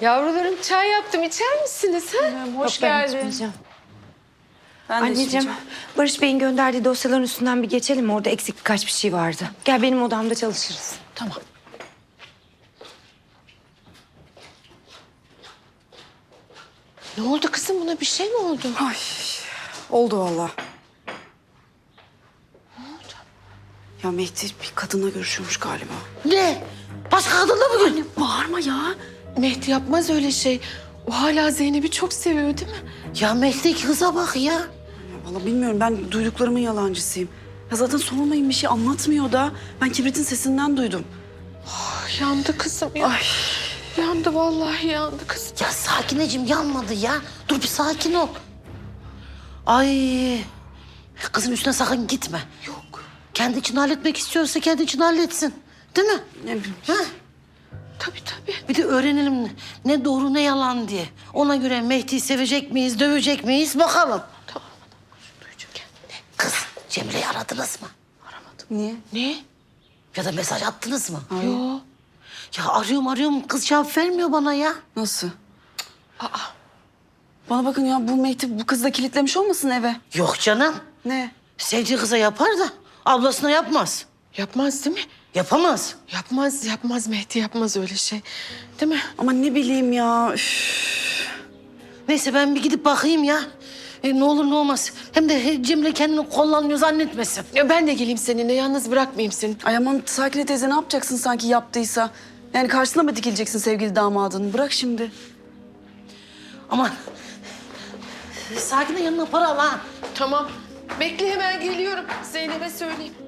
Yavrularım çay yaptım. içer misiniz? Ha? Hoş geldin. Ben de Anneciğim. Barış Bey'in gönderdiği dosyaların üstünden bir geçelim? Orada eksik birkaç bir şey vardı. Gel benim odamda çalışırız. Tamam. Ne oldu kızım? Buna bir şey mi oldu? Ay, oldu valla. Ya Mehdi bir kadınla görüşüyormuş galiba. Ne? Başka kadınla mı görünüyor? Bağırma ya. Mehdi yapmaz öyle şey. O hala Zeynep'i çok seviyor değil mi? Ya Mehdi kıza bak ya. ya valla bilmiyorum ben duyduklarımın yalancısıyım. Ya zaten sormayın bir şey anlatmıyor da. Ben kibritin sesinden duydum. Ay, yandı kızım ya. Ay. Yandı vallahi yandı kızım. Ya sakineciğim yanmadı ya. Dur bir sakin ol. Ay. Kızım üstüne sakın gitme. Yok. Kendi için halletmek istiyorsa kendi için halletsin. Değil mi? Ne bileyim. Ha? Tabii tabii. Bir de öğrenelim ne doğru ne yalan diye. Ona göre Mehdi'yi sevecek miyiz, dövecek miyiz bakalım. Tamam. Kendini. Kız Cemre'yi aradınız mı? Niye? Ne? Ya da mesaj attınız mı? Yo. Ya arıyorum arıyorum kız cevap vermiyor bana ya. Nasıl? Aa. Bana bakın ya bu Mehdi bu kızı da kilitlemiş olmasın eve? Yok canım. Ne? Sevdiği kıza yapar da ablasına yapmaz. Yapmaz değil mi? Yapamaz. Yapmaz, yapmaz Mehdi yapmaz öyle şey. Değil mi? Ama ne bileyim ya. Üf. Neyse ben bir gidip bakayım ya. E, ne olur ne olmaz. Hem de he, Cemre kendini kullanmıyor zannetmesin. Ya ben de geleyim seninle. Yalnız bırakmayayım seni. Ay aman Sakine teyze ne yapacaksın sanki yaptıysa? Yani karşısına mı dikileceksin sevgili damadın? Bırak şimdi. Aman. Sakin'in yanına para al ha. Tamam. Bekle hemen geliyorum. Zeynep'e söyleyeyim.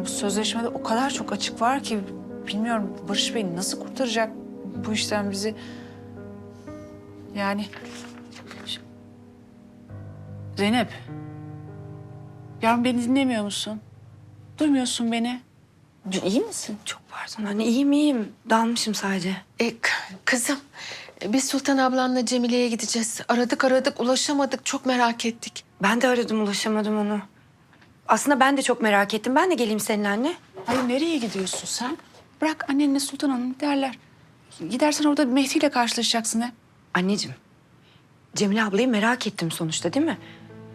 Ya bu sözleşmede o kadar çok açık var ki bilmiyorum Barış Bey nasıl kurtaracak bu işten bizi. Yani Zeynep. Yavrum beni dinlemiyor musun? Duymuyorsun beni. İyi misin? Çok pardon anne. iyiyim iyiyim. Dalmışım sadece. E, kızım, e, biz Sultan ablanla Cemile'ye gideceğiz. Aradık aradık, ulaşamadık. Çok merak ettik. Ben de aradım ulaşamadım onu. Aslında ben de çok merak ettim. Ben de geleyim seninle anne. Hayır nereye gidiyorsun sen? Bırak annenle Sultan Hanım giderler. Gidersen orada Mehdi ile karşılaşacaksın hep. Anneciğim, Cemile ablayı merak ettim sonuçta değil mi?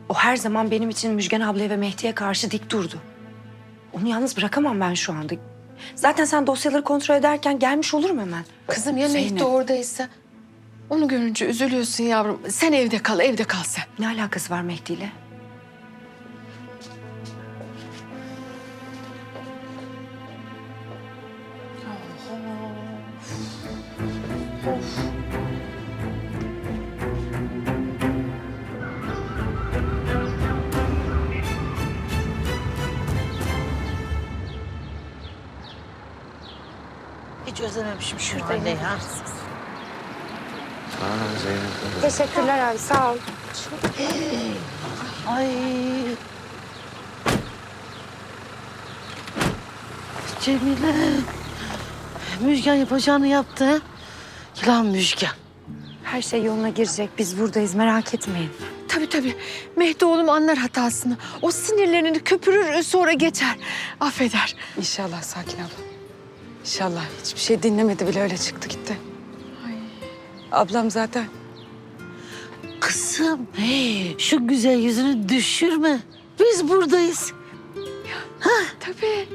O her zaman benim için Müjgan ablaya ve Mehdi'ye karşı dik durdu. Onu yalnız bırakamam ben şu anda. Zaten sen dosyaları kontrol ederken gelmiş olurum hemen. Kızım ya Zeynep. Mehdi oradaysa? Onu görünce üzülüyorsun yavrum. Sen evde kal, evde kal sen. Ne alakası var Mehdi ile? Hiç özlememişim şu anne ya. Aa, Zeynep. Teşekkürler abi sağ ol. Ay. Cemile. Müjgan yapacağını yaptı. Ha? Yılan Müjgan. Her şey yoluna girecek. Biz buradayız merak etmeyin. Tabii tabii. Mehdi oğlum anlar hatasını. O sinirlerini köpürür sonra geçer. Affeder. İnşallah Sakin abla. İnşallah hiçbir şey dinlemedi bile öyle çıktı gitti. Ablam zaten. Kızım, hey, şu güzel yüzünü düşürme. Biz buradayız. Tabii.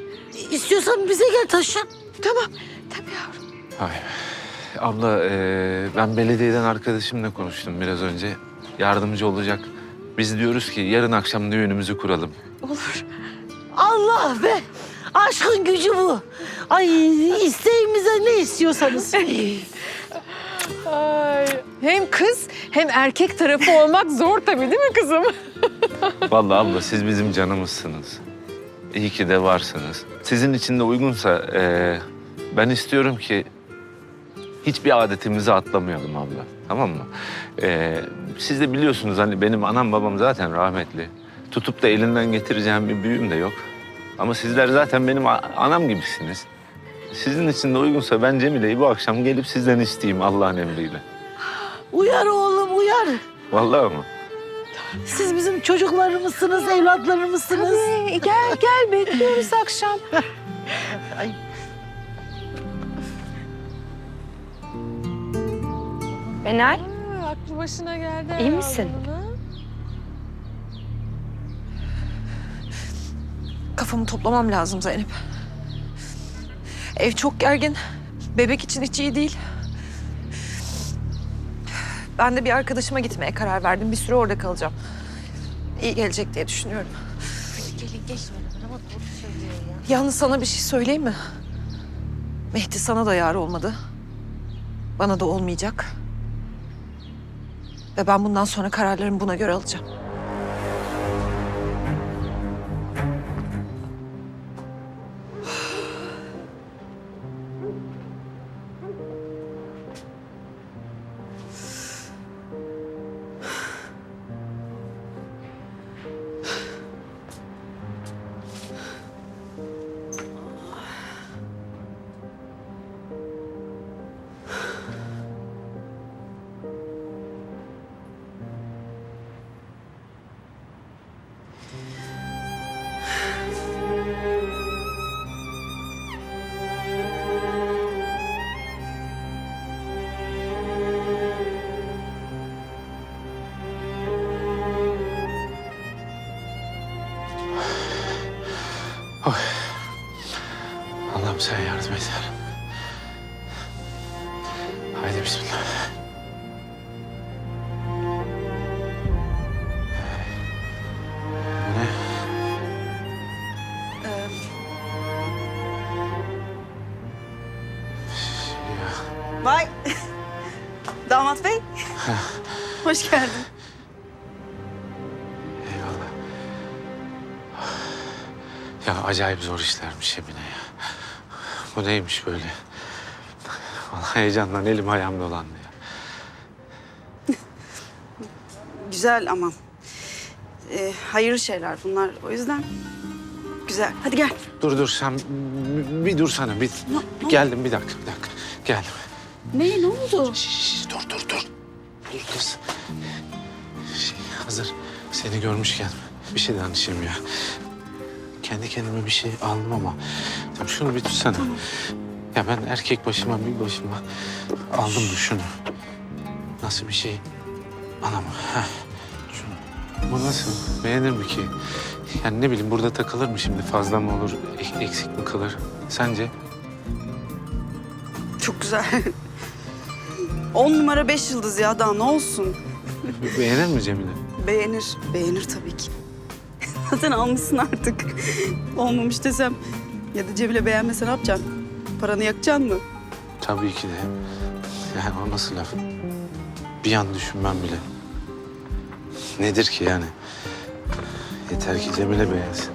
İstiyorsan bize gel taşın. Tamam. Tabii yavrum. Ay. Abla e, ben belediyeden arkadaşımla konuştum biraz önce. Yardımcı olacak. Biz diyoruz ki yarın akşam düğünümüzü kuralım. Olur. Allah be! Aşkın gücü bu. Ay isteğimize ne istiyorsanız. Ay. Hem kız hem erkek tarafı olmak zor tabii değil mi kızım? Vallahi abla siz bizim canımızsınız. İyi ki de varsınız. Sizin için de uygunsa e, ben istiyorum ki hiçbir adetimizi atlamayalım abla. Tamam mı? E, siz de biliyorsunuz hani benim anam babam zaten rahmetli. Tutup da elinden getireceğim bir büyüğüm de yok. Ama sizler zaten benim anam gibisiniz. Sizin için de uygunsa ben Cemile'yi bu akşam gelip sizden isteyeyim Allah'ın emriyle. uyar oğlum uyar. Vallahi mı? Siz bizim çocuklarımızsınız, evlatlarımızsınız. gel gel bekliyoruz akşam. Ay. Benay Aklı başına geldi. iyi misin? Kafamı toplamam lazım Zeynep. Ev çok gergin. Bebek için hiç iyi değil. Ben de bir arkadaşıma gitmeye karar verdim. Bir süre orada kalacağım. İyi gelecek diye düşünüyorum. Yalnız sana bir şey söyleyeyim mi? Mehdi sana da yar olmadı. Bana da olmayacak. Ve ben bundan sonra kararlarımı buna göre alacağım. Damat bey. Hoş geldin. eyvallah. Ya acayip zor işlermiş Emine ya. Bu neymiş böyle? Vallahi heyecandan elim ayağım dolandı ya. Güzel ama. Ee, hayırlı şeyler bunlar. O yüzden güzel. Hadi gel. Dur dur sen bir- bir dursana bir. ne Geldim bir dakika bir dakika. Geldim. Ne? Ne oldu? Şş, dur dur dur. Dur kız. Şey, hazır seni görmüşken bir şey danışayım ya. Kendi kendime bir şey aldım ama. Tamam şunu bir tutsana. Ya ben erkek başıma bir başıma aldım bu şunu. Nasıl bir şey? Anam. Heh. Şunu. Bu nasıl? Beğenir mi ki? Yani ne bileyim burada takılır mı şimdi? Fazla mı olur? ek- Eksik mi kalır? Sence? Çok güzel. On numara beş yıldız ya daha ne olsun. Beğenir mi Cemile? Beğenir. Beğenir tabii ki. Zaten almışsın artık. Olmamış desem ya da Cemile beğenmese ne yapacaksın? Paranı yakacaksın mı? Tabii ki de. Yani o nasıl laf? Bir an düşünmem bile. Nedir ki yani? Yeter ki Cemile beğensin.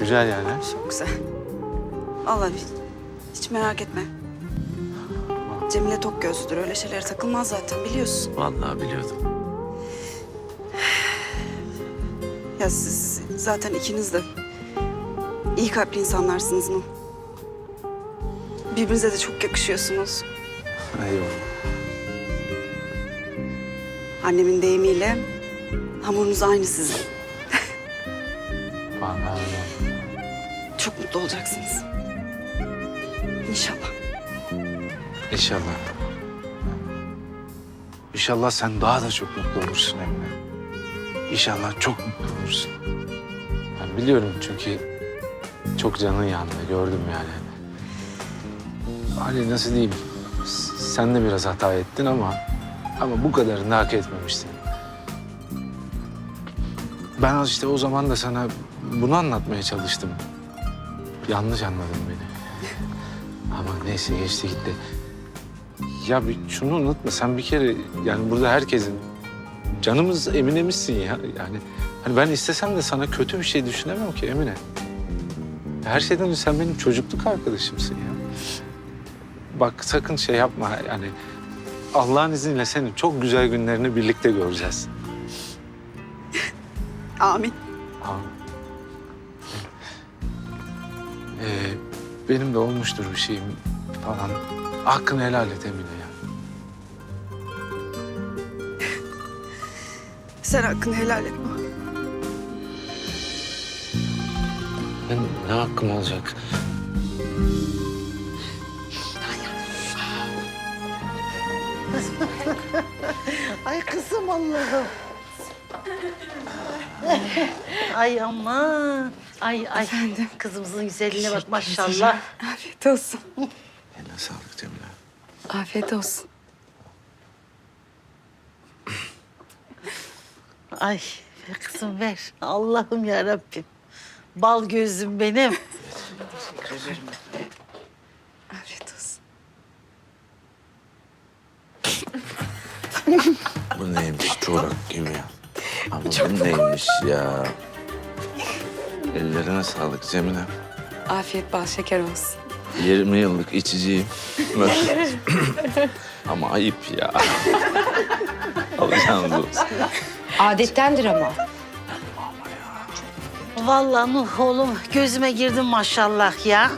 Güzel yani. Çok güzel. Vallahi hiç, hiç merak etme. Cemile tok gözlüdür. Öyle şeylere takılmaz zaten biliyorsun. Vallahi biliyordum. Ya siz zaten ikiniz de iyi kalpli insanlarsınız mı? Birbirinize de çok yakışıyorsunuz. Eyvallah. Annemin deyimiyle hamurunuz aynı sizin. Vallahi öyle. Çok mutlu olacaksınız. İnşallah. İnşallah. İnşallah sen daha da çok mutlu olursun Emine. İnşallah çok mutlu olursun. Ben biliyorum çünkü çok canın yandı gördüm yani. Ali nasıl diyeyim? Sen de biraz hata ettin ama ama bu kadarını da hak etmemiştin. Ben az işte o zaman da sana bunu anlatmaya çalıştım. Yanlış anladın beni. Neyse geçti gitti. Ya bir şunu unutma sen bir kere yani burada herkesin canımız Emine'mizsin ya. Yani hani ben istesem de sana kötü bir şey düşünemem ki Emine. Her şeyden önce sen benim çocukluk arkadaşımsın ya. Bak sakın şey yapma yani Allah'ın izniyle senin çok güzel günlerini birlikte göreceğiz. Amin. Tamam. Ee, benim de olmuştur bir şeyim falan. Hakkını helal et Emine ya. Sen hakkını helal et bana. Ben ne hakkım olacak? Ay kızım Allah'ım. ay aman. Ay ay. Kızımızın güzelliğine bak maşallah. Afiyet olsun. Afiyet olsun. Ay kızım ver. Allah'ım ya Rabbim. Bal gözüm benim. Afiyet olsun. Bu neymiş çorak gibi ya. Ama bu neymiş ya? Ellerine sağlık Cemile. Afiyet bal şeker olsun. 20 yıllık içiciyim. Ama ayıp ya. Alacağınız olsun. Adettendir ama. Vallahi Nuh oğlum gözüme girdin maşallah ya.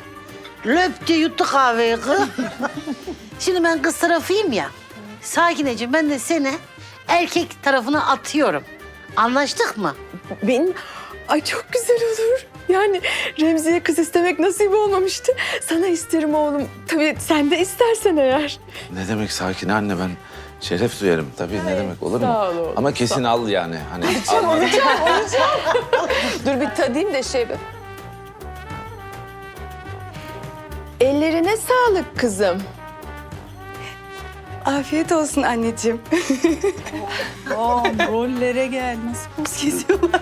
Löp diye yuttu kahveyi kız. Şimdi ben kız tarafıyım ya. Sakineciğim ben de seni erkek tarafına atıyorum. Anlaştık mı? Benim... Ay çok güzel olur. Yani Remzi'ye kız istemek nasip olmamıştı. Sana isterim oğlum. Tabii sen de istersen eğer. Ne demek sakin anne ben şeref duyarım tabii ne demek olur mu? sağ ol oğlum, Ama kesin al yani. Hani al. Dur bir tadayım da şey... bir- Ellerine sağlık kızım. Afiyet olsun anneciğim. Aa, rollere gel. Nasıl poz geziyorlar.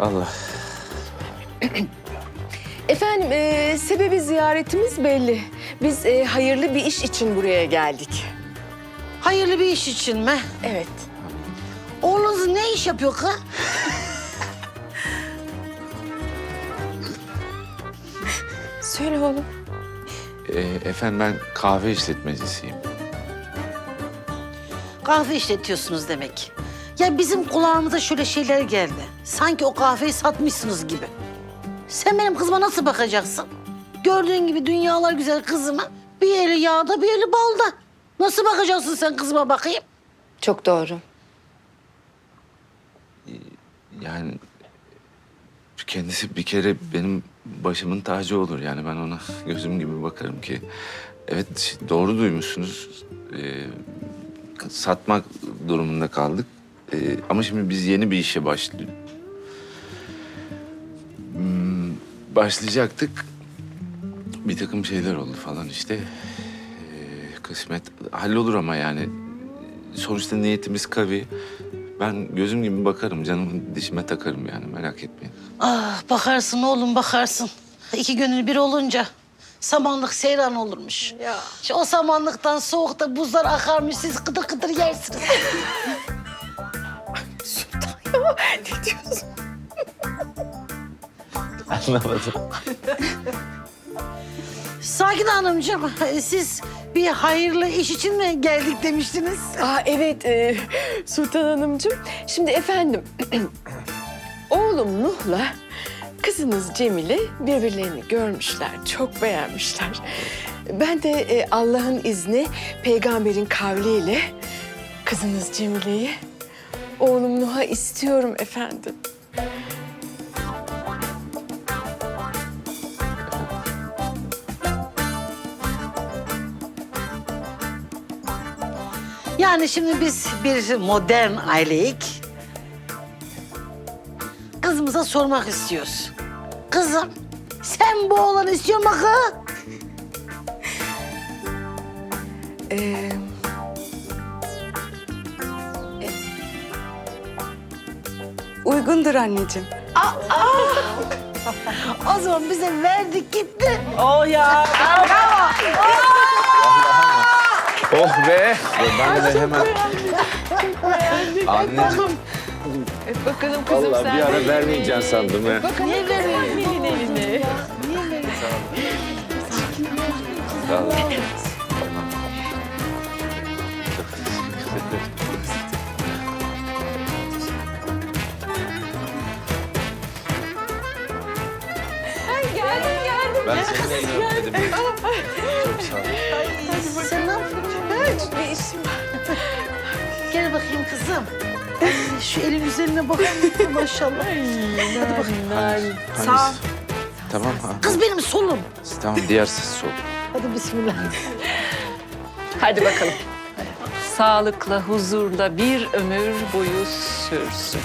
Allah. Efendim e, sebebi ziyaretimiz belli. Biz e, hayırlı bir iş için buraya geldik. Hayırlı bir iş için mi? Evet. Oğlunuz ne iş yapıyor kız? Söyle oğlum. Ee, efendim ben kahve işletmecisiyim. Kahve işletiyorsunuz demek. Ya bizim kulağımıza şöyle şeyler geldi. Sanki o kahveyi satmışsınız gibi. Sen benim kızıma nasıl bakacaksın? Gördüğün gibi dünyalar güzel kızıma bir eli yağda bir eli balda. Nasıl bakacaksın sen kızıma bakayım? Çok doğru. Yani kendisi bir kere benim başımın tacı olur. Yani ben ona gözüm gibi bakarım ki. Evet doğru duymuşsunuz. Ee, satmak durumunda kaldık. Ee, ama şimdi biz yeni bir işe başlıyoruz. Hmm, başlayacaktık. Bir takım şeyler oldu falan işte. Ee, kısmet hallolur ama yani. Sonuçta niyetimiz kavi. Ben gözüm gibi bakarım, canımı dişime takarım yani merak etmeyin. Ah bakarsın oğlum bakarsın. İki gönül bir olunca samanlık seyran olurmuş. Ya. İşte o samanlıktan soğukta buzlar akarmış siz kıtır kıtır yersiniz. Ne diyorsun? Anlamadım. Sakin Hanımcığım siz bir hayırlı iş için mi geldik demiştiniz? Aa evet e, Sultan Hanımcığım. Şimdi efendim oğlum Nuh'la kızınız Cemile birbirlerini görmüşler, çok beğenmişler. Ben de e, Allah'ın izni peygamberin kavliyle kızınız Cemile'yi oğlum Nuh'a istiyorum efendim. Yani şimdi biz bir modern aileyik. Kızımıza sormak istiyoruz. Kızım sen bu oğlanı istiyor musun? Ee, Uygundur anneciğim. O zaman bize verdik gitti. Oh be! Ben de hemen... Anneciğim, öp bakalım kızım vallahi sen. bir ara vermeyeceksin sandım ya. Niye veriyorsun? Elin elini. Sağ ol. eline öp dedim. Çok sağ ol. Selam. Bir işim var. Gel bakayım kızım. Şu elin üzerine bakar mısın maşallah? Hadi bakayım. Hangisi? Sağ ol. Tamam ha. Kız benim solum. Tamam diğer siz sol. Hadi bismillah. Hadi bakalım. Sağlıkla, huzurla bir ömür boyu sürsün.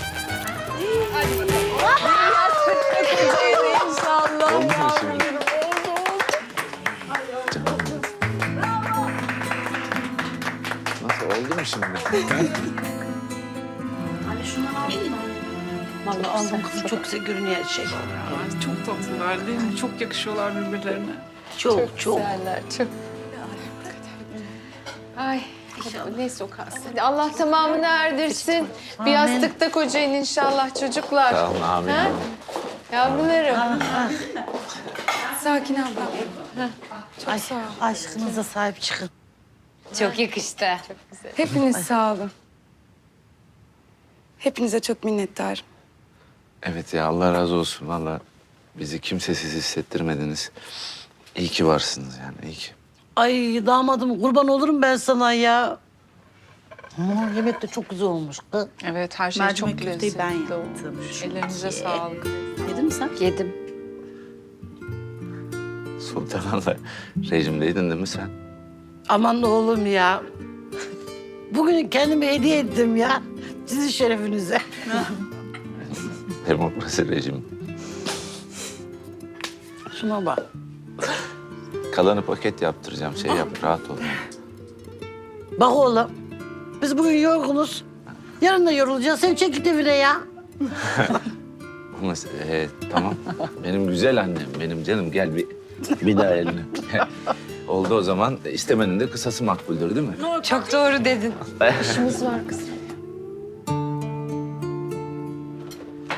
Nasıl oldu mu şimdi? Vallahi Allah kızım çok güzel görünüyor her şey. Çok tatlılar değil mi? Çok yakışıyorlar birbirlerine. Çok çok. Güzeller çok. Ay neyse o kalsın. Hadi Allah tamamını erdirsin. Bir yastıkta kocayın inşallah çocuklar. Sağ olun amin. Ha? Yavrularım. Sakin abla. Ay, aşkınıza sahip çıkın. Çok yakıştı. Hepiniz sağ olun. Hepinize çok minnettarım. Evet ya Allah razı olsun valla. Bizi kimsesiz hissettirmediniz. İyi ki varsınız yani iyi ki. Ay damadım kurban olurum ben sana ya. Hmm, yemek de çok güzel olmuş kız. Evet her şey Mercimek çok köfteyi lezzetli ben yaptım. olmuş. Ellerinize sağlık. Yedin mi sen? Yedim. Sultan Allah rejimdeydin değil mi sen? Aman oğlum ya. Bugün kendime hediye ettim ya. Sizin şerefinize. Demokrasi rejimi. Şuna bak. Kalanı paket yaptıracağım şey yap rahat ol. Bak oğlum. Biz bugün yorgunuz. Yarın da yorulacağız. Sen çek git evine ya. Ama e, tamam benim güzel annem benim canım gel bir bir daha eline. Oldu o zaman istemenin de kısası makbuldür değil mi? Çok doğru dedin. İşimiz var kızım.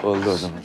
Oldu o zaman.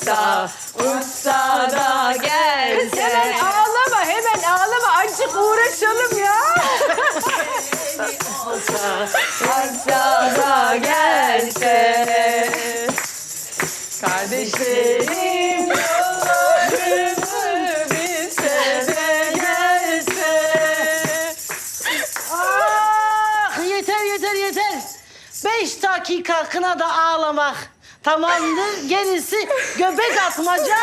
Olsa usta da gelse. Hemen ağlama hemen ağlama. Azıcık uğraşalım ya. Usta da gelse. Kardeşlerim yollarını bilse de gelse. Ah yeter yeter yeter. Beş dakika kınada ağlamak. Tamamdır gerisi göbek atmaca.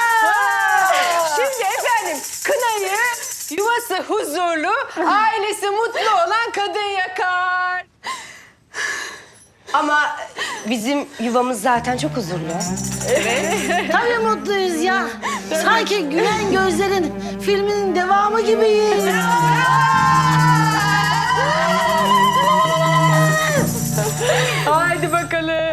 Şimdi efendim kınayı yuvası huzurlu, ailesi mutlu olan kadın yakar. Ama bizim yuvamız zaten çok huzurlu. Tabii mutluyuz ya. Sanki gülen gözlerin filminin devamı gibiyiz. Haydi bakalım.